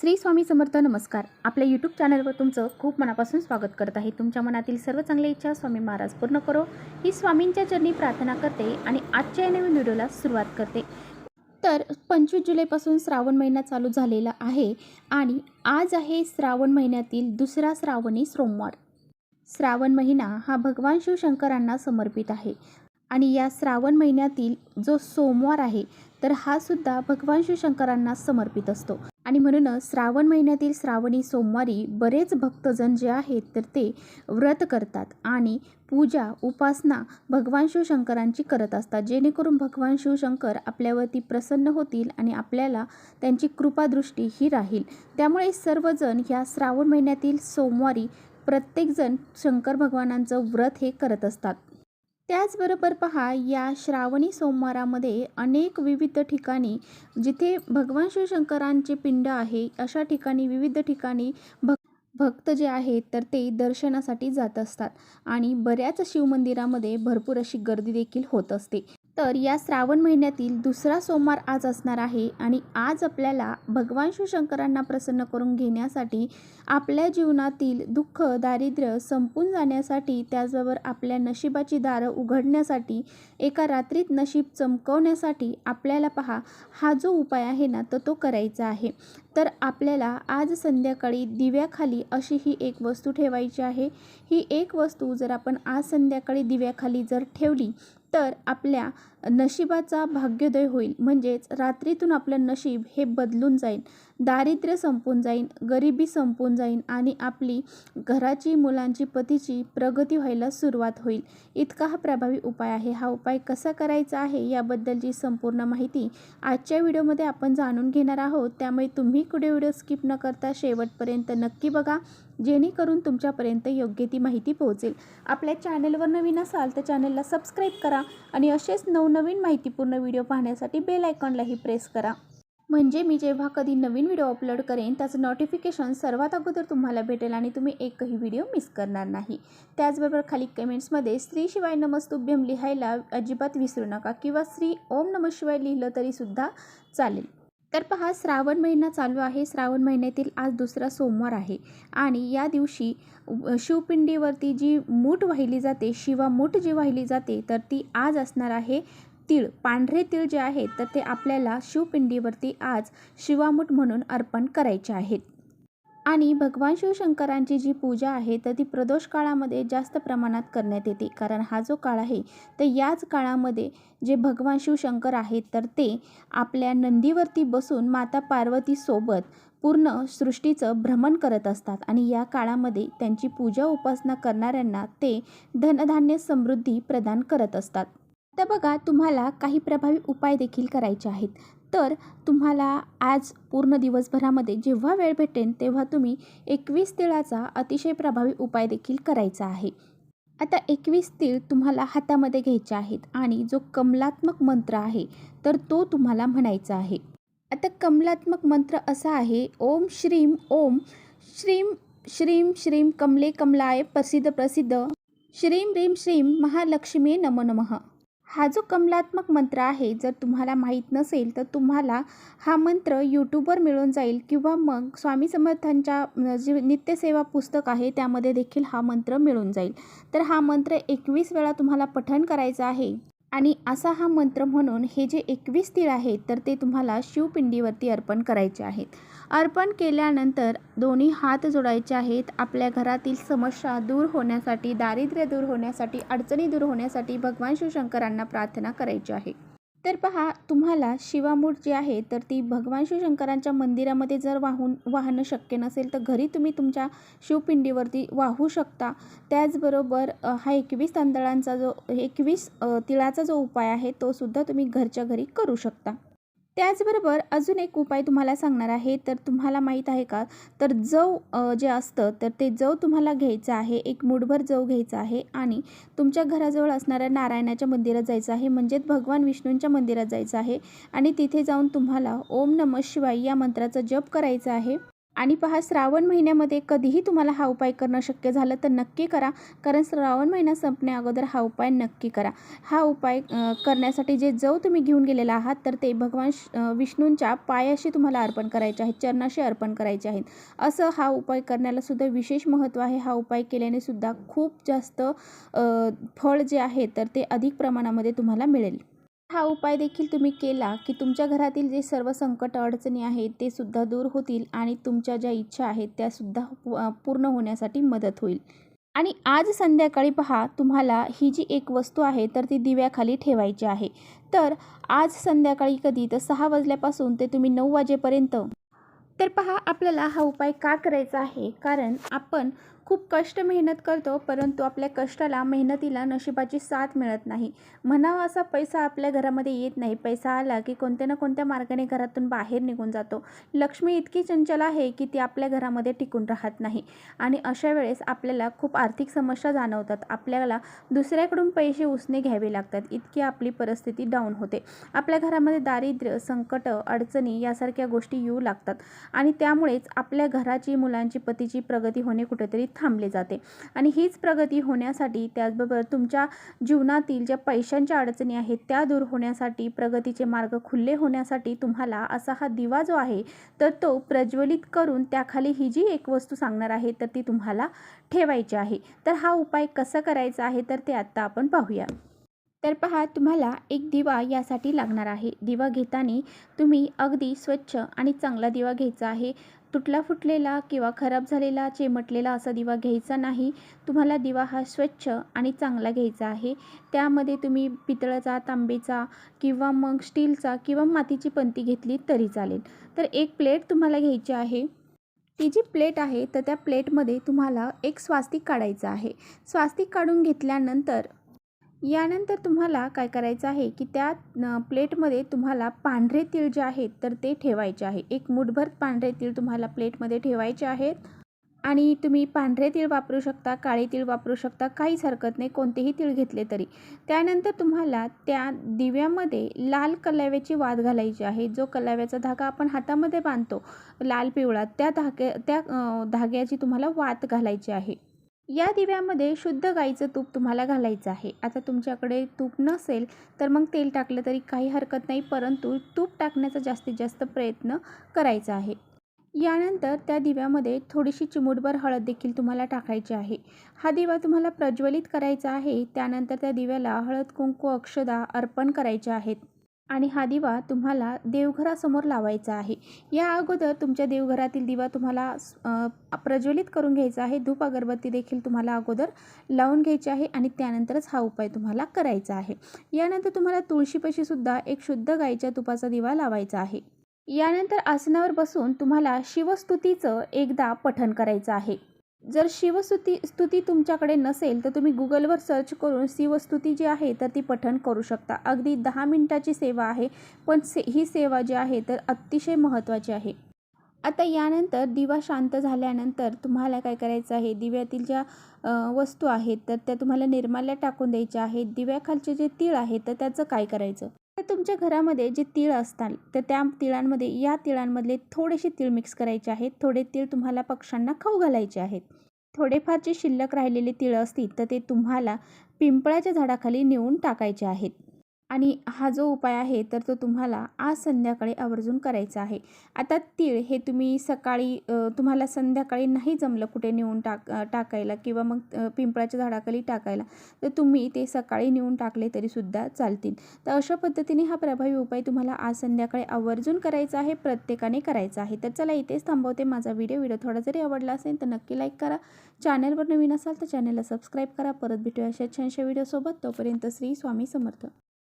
श्री स्वामी समर्थ नमस्कार. आपल्या यूट्यूब चॅनलवर तुमचं खूप मनापासून स्वागत करत आहे. तुमच्या मनातील सर्व चांगल्या इच्छा स्वामी महाराज पूर्ण करो. ही स्वामींच्या चरणी प्रार्थना करते आणि आजच्या या नवीन व्हिडिओला सुरुवात करते. तर पंचवीस जुलैपासून श्रावण महिना चालू झालेला आहे आणि आज आहे श्रावण महिन्यातील दुसरा श्रावणी सोमवार. श्रावण महिना हा भगवान शिवशंकरांना समर्पित आहे आणि या श्रावण महिन्यातील जो सोमवार आहे तर हा सुद्धा भगवान शिवशंकरांना समर्पित असतो. आणि म्हणूनच श्रावण महिन्यातील श्रावणी सोमवारी बरेच भक्तजन जे आहेत तर ते व्रत करतात आणि पूजा उपासना भगवान शिवशंकरांची करत असतात. जेणेकरून भगवान शिवशंकर आपल्यावरती प्रसन्न होतील आणि आपल्याला त्यांची कृपादृष्टी ही राहील. त्यामुळे सर्वजण ह्या श्रावण महिन्यातील सोमवारी प्रत्येकजण शंकर भगवानांचं व्रत हे करत असतात. त्याचबरोबर पहा या श्रावणी सोमवारामध्ये अनेक विविध ठिकाणी जिथे भगवान शिवशंकरांचे पिंड आहे अशा ठिकाणी विविध ठिकाणी भक् भक्त जे आहेत तर ते दर्शनासाठी जात असतात. आणि बऱ्याच शिवमंदिरामध्ये भरपूर अशी गर्दी देखील होत असते. तर या श्रावण महिन्यातील दुसरा सोमवार आज असणार आहे आणि आज आपल्याला भगवान शिवशंकरांना प्रसन्न करून घेण्यासाठी आपल्या जीवनातील दुःख दारिद्र्य संपून जाण्यासाठी त्याचबरोबर आपल्या नशिबाची दारं उघडण्यासाठी एका रात्रीत नशीब चमकवण्यासाठी आपल्याला पहा हा जो उपाय आहे ना तर तो करायचा आहे. तर आपल्याला आज संध्याकाळी दिव्याखाली अशी ही एक वस्तू ठेवायची आहे. ही एक वस्तू जर आपण आज संध्याकाळी दिव्याखाली जर ठेवली तर आपल्या नशिबाचा भाग्योदय होईल. म्हणजेच रात्रीतून आपलं नशीब हे बदलून जाईल. दारिद्र्य संपून जाईल गरिबी संपून जाईल आणि आपली घराची मुलांची पतीची प्रगती व्हायला सुरुवात होईल. इतका हा प्रभावी उपाय आहे. हा उपाय कसा करायचा आहे याबद्दलची संपूर्ण माहिती आजच्या व्हिडिओमध्ये आपण जाणून घेणार आहोत. त्यामुळे तुम्ही कुठे व्हिडिओ स्किप न करता शेवटपर्यंत नक्की बघा जेणेकरून तुमच्यापर्यंत योग्य ती माहिती पोहोचेल. आपल्या चॅनलवर नवीन असाल तर चॅनलला सबस्क्राईब करा आणि असेच नवनवीन माहितीपूर्ण व्हिडिओ पाहण्यासाठी बेल आयकॉनलाही प्रेस करा. म्हणजे मी जेव्हा कधी नवीन व्हिडिओ अपलोड करेन त्याचं नोटिफिकेशन सर्वात अगोदर तुम्हाला भेटेल आणि तुम्ही एकही व्हिडिओ मिस करणार नाही. त्याचबरोबर खाली कमेंट्समध्ये श्री शिवाय नमस्तुभ्यम लिहायला अजिबात विसरू नका किंवा श्री ओम नम शिवाय लिहिलं तरीसुद्धा चालेल. तर पहा श्रावण महिना चालू आहे. श्रावण महिन्यातील आज दुसरा सोमवार आहे. आणि या दिवशी शिवपिंडीवरती जी मूठ वाहिली जाते शिवा मूठ जी वाहिली जाते तर ती आज असणार आहे तीळ. पांढरे तीळ जे आहेत तर ते आपल्याला शिवपिंडीवरती आज शिवामूठ म्हणून अर्पण करायचे आहेत. आणि भगवान शिवशंकरांची जी पूजा आहे तर ती प्रदोष काळामध्ये जास्त प्रमाणात करण्यात येते. कारण हा जो काळ आहे तर याच काळामध्ये जे भगवान शिवशंकर आहेत तर ते आपल्या नंदीवरती बसून माता पार्वतीसोबत पूर्ण सृष्टीचं भ्रमण करत असतात. आणि या काळामध्ये त्यांची पूजा उपासना करणाऱ्यांना ते धनधान्य समृद्धी प्रदान करत असतात. आता बघा तुम्हाला काही प्रभावी उपाय देखील करायचे आहेत. तर तुम्हाला आज पूर्ण दिवसभरामध्ये जेव्हा वेळ भेटेल तेव्हा तुम्ही एकवीस तिळाचा अतिशय प्रभावी उपाय देखील करायचा आहे. आता एकवीस तीळ तुम्हाला हातामध्ये घ्यायचे आहेत आणि जो कमलात्मक मंत्र आहे तर तो तुम्हाला म्हणायचा आहे. आता कमलात्मक मंत्र असा आहे ओम श्रीम ओम श्रीम श्रीम श्रीम कमले कमलाय प्रसिद्ध प्रसिद्ध. श्रीम रीम श्रीम महालक्ष्मी नमो नमः. हा जो कमलात्मक मंत्र आहे जर तुम्हाला माहीत नसेल तर तुम्हाला हा मंत्र यूट्यूबवर मिळून जाईल किंवा मग स्वामी समर्थांच्या जी नित्यसेवा पुस्तक आहे त्यामध्ये देखील हा मंत्र मिळून जाईल. तर हा मंत्र एकवीस वेळा तुम्हाला पठण करायचा आहे. आणि असा हा मंत्र म्हणून हे जे एकवीस तीळ आहेत तर ते तुम्हाला शिवपिंडीवरती अर्पण करायचे आहेत. अर्पण केल्यानंतर दोन्ही हात जोडायचे आहेत. आपल्या घरातील समस्या दूर होण्यासाठी दारिद्र्य दूर होण्यासाठी अडचणी दूर होण्यासाठी भगवान शिवशंकरांना प्रार्थना करायची आहे. तर पहा तुम्हाला शिवामूठ जी आहे तर ती भगवान शिवशंकरांच्या मंदिरामध्ये जर वाहून वाहणं शक्य नसेल तर घरी तुम्ही तुमच्या शिवपिंडीवरती वाहू शकता. त्याचबरोबर हा एकवीस तांदळांचा जो एकवीस तिळाचा जो उपाय आहे तो सुद्धा तुम्ही घरच्या घरी करू शकता. त्याचबरोबर अजून एक उपाय तुम्हाला सांगणार आहे तर तुम्हाला माहीत आहे का? तर जव जे असतं तर ते जव तुम्हाला घ्यायचं आहे एक मुठभर जव घ्यायचं आहे आणि तुमच्या घराजवळ असणाऱ्या नारायणाच्या मंदिरात जायचं आहे म्हणजेच भगवान विष्णूंच्या मंदिरात जायचं आहे आणि तिथे जाऊन तुम्हाला ओम नम शिवाय या मंत्राचा जप करायचा आहे. आणि पहा श्रावण महिन्यामध्ये कधीही तुम्हाला हा उपाय करणं शक्य झालं तर नक्की करा. कारण श्रावण महिना संपण्या अगोदर हा उपाय नक्की करा. हा उपाय करण्यासाठी जे जव तुम्ही घेऊन गेलेला आहात तर ते भगवान श- विष्णूंच्या पायाशी तुम्हाला अर्पण करायचे आहेत चरणाशी अर्पण करायचे आहेत. असं हा उपाय करण्याला सुद्धा विशेष महत्त्व आहे. हा उपाय केल्याने सुद्धा खूप जास्त फळ जे आहे तर ते अधिक प्रमाणामध्ये तुम्हाला मिळेल. हा उपाय देखील तुम्ही केला की तुमच्या घरातील जे सर्व संकट अडचणी आहेत ते सुद्धा दूर होतील आणि तुमच्या ज्या इच्छा आहेत त्या सुद्धा पूर्ण होण्यासाठी मदत होईल. आणि आज संध्याकाळी पहा तुम्हाला ही जी एक वस्तू आहे तर ती दिव्याखाली ठेवायची आहे. तर आज संध्याकाळी कधी? तर सहा वाजल्यापासून ते तुम्ही नऊ वाजेपर्यंत. तर पहा आपल्याला हा उपाय का करायचा आहे? कारण आपण खूप कष्ट मेहनत करतो परंतु आपल्या कष्टाला मेहनतीला नशिबाची साथ मिळत नाही. म्हणावा असा पैसा आपल्या घरामध्ये येत नाही. पैसा आला की कोणत्या ना कोणत्या मार्गाने घरातून बाहेर निघून जातो. लक्ष्मी इतकी चंचल आहे की ती आपल्या घरामध्ये टिकून राहत नाही. आणि अशा वेळेस आपल्याला खूप आर्थिक समस्या जाणवतात. आपल्याला दुसऱ्याकडून पैसे उसने घ्यावे लागतात. इतकी आपली परिस्थिती डाऊन होते. आपल्या घरामध्ये दारिद्र्य संकट अडचणी यासारख्या गोष्टी येऊ लागतात. आणि त्यामुळेच आपल्या घराची मुलांची पतीची प्रगती होणे कुठेतरी थांबले जाते. आणि हीच प्रगती होण्यासाठी त्याचबरोबर तुमच्या जीवनातील ज्या पैशांच्या अडचणी आहेत त्या दूर होण्यासाठी प्रगतीचे मार्ग खुले होण्यासाठी तुम्हाला असा हा दिवा जो आहे तर तो प्रज्वलित करून त्याखाली ही जी एक वस्तू सांगणार आहे तर ती तुम्हाला ठेवायची आहे. तर हा उपाय कसा करायचा आहे तर ते आत्ता आपण पाहूया. तर पहा तुम्हाला एक दिवा यासाठी लागणार आहे. दिवा घेताना तुम्ही अगदी स्वच्छ आणि चांगला दिवा घ्यायचा आहे. तुटला फुटलेला किंवा खराब झालेला चिमटलेला असा दिवा घ्यायचा नाही. तुम्हाला दिवा हा स्वच्छ आणि चांगला घ्यायचा आहे. त्यामध्ये तुम्ही पितळाचा तांबेचा किंवा मग स्टीलचा किंवा मातीची पंती घेतली तरी चालेल. तर एक प्लेट तुम्हाला घ्यायची आहे. ती जी प्लेट आहे तर त्या प्लेटमध्ये तुम्हाला एक स्वास्तिक काढायचं आहे. स्वास्तिक काढून घेतल्यानंतर यानंतर तुम्हाला काय करायचं आहे की त्या प्लेटमध्ये तुम्हाला पांढरे तीळ जे आहेत तर ते ठेवायचे आहे. एक मुठभर पांढरे तीळ तुम्हाला प्लेटमध्ये ठेवायचे आहेत. आणि तुम्ही पांढरे तीळ वापरू शकता काळे तीळ वापरू शकता काहीच हरकत नाही कोणतेही तीळ घेतले तरी. त्यानंतर तुम्हाला त्या दिव्यामध्ये लाल कलाव्याची वाद घालायची आहे. जो कलाव्याचा धागा आपण हातामध्ये बांधतो लाल पिवळा त्या धाग्या त्या धाग्याची तुम्हाला वात घालायची आहे. या दिव्यामध्ये शुद्ध गाईचं तूप तुम्हाला घालायचं आहे. आता तुमच्याकडे तूप नसेल तर मग तेल टाकलं तरी काही हरकत नाही परंतु तूप टाकण्याचा जास्तीत जास्त प्रयत्न करायचा आहे. यानंतर त्या दिव्यामध्ये थोडीशी चिमूटभर हळद देखील तुम्हाला टाकायची आहे. हा दिवा तुम्हाला प्रज्वलित करायचा आहे त्यानंतर त्या दिव्याला हळद कुंकू अक्षदा अर्पण करायच्या आहेत. आणि हा दिवा तुम्हाला देवघरासमोर लावायचा आहे. या अगोदर तुमच्या देवघरातील दिवा तुम्हाला प्रज्वलित करून घ्यायचा आहे. धूप अगरबत्ती देखील तुम्हाला अगोदर लावून घ्यायची आहे आणि त्यानंतरच हा उपाय तुम्हाला करायचा आहे. यानंतर तुम्हाला तुळशीपाशीसुद्धा एक शुद्ध गाईच्या तुपाचा दिवा लावायचा आहे. यानंतर आसनावर बसून तुम्हाला शिवस्तुतीचं एकदा पठण करायचं आहे. जर शिवस्तुती स्तुती तुमच्याकडे नसेल तर तुम्ही गुगलवर सर्च करून शिवस्तुती जी आहे तर ती पठण करू शकता. अगदी दहा मिनटाची सेवा आहे पण से ही सेवा जी आहे तर अतिशय महत्त्वाची आहे. आता यानंतर दिवा शांत झाल्यानंतर तुम्हाला काय करायचं आहे? दिव्यातील ज्या वस्तू आहेत तर त्या तुम्हाला निर्माल्या टाकून द्यायच्या आहेत. दिव्याखालचे जे तीळ आहेत तर त्याचं काय करायचं? तुमच्या घरामध्ये जे तीळ असतात तर त्या तिळांमध्ये या तिळांमधले थोडेसे तीळ मिक्स करायचे आहेत. थोडे तीळ तुम्हाला पक्ष्यांना खाऊ घालायचे आहेत. थोडेफार जे शिल्लक राहिलेले तीळ असतील तर ते तुम्हाला पिंपळाच्या झाडाखाली नेऊन टाकायचे आहेत. आणि हा जो उपाय आहे तर तो तुम्हाला आज संध्याकाळी आवर्जून करायचा आहे. आता तीळ हे तुम्ही सकाळी तुम्हाला संध्याकाळी नाही जमलं कुठे नेऊन टाक टाकायला किंवा मग पिंपळाच्या झाडाखाली टाकायला तर तुम्ही ते सकाळी नेऊन टाकले तरीसुद्धा चालतील. तर अशा पद्धतीने हा प्रभावी उपाय तुम्हाला आज संध्याकाळी आवर्जून करायचा आहे प्रत्येकाने करायचा आहे. तर चला इथेच थांबवते. माझा व्हिडिओ व्हिडिओ थोडा जरी आवडला असेल तर नक्की लाईक करा. चॅनलवर नवीन असाल तर चॅनलला सबस्क्राईब करा. परत भेटूया अशा छानशा व्हिडिओसोबत. तोपर्यंत श्री स्वामी समर्थ.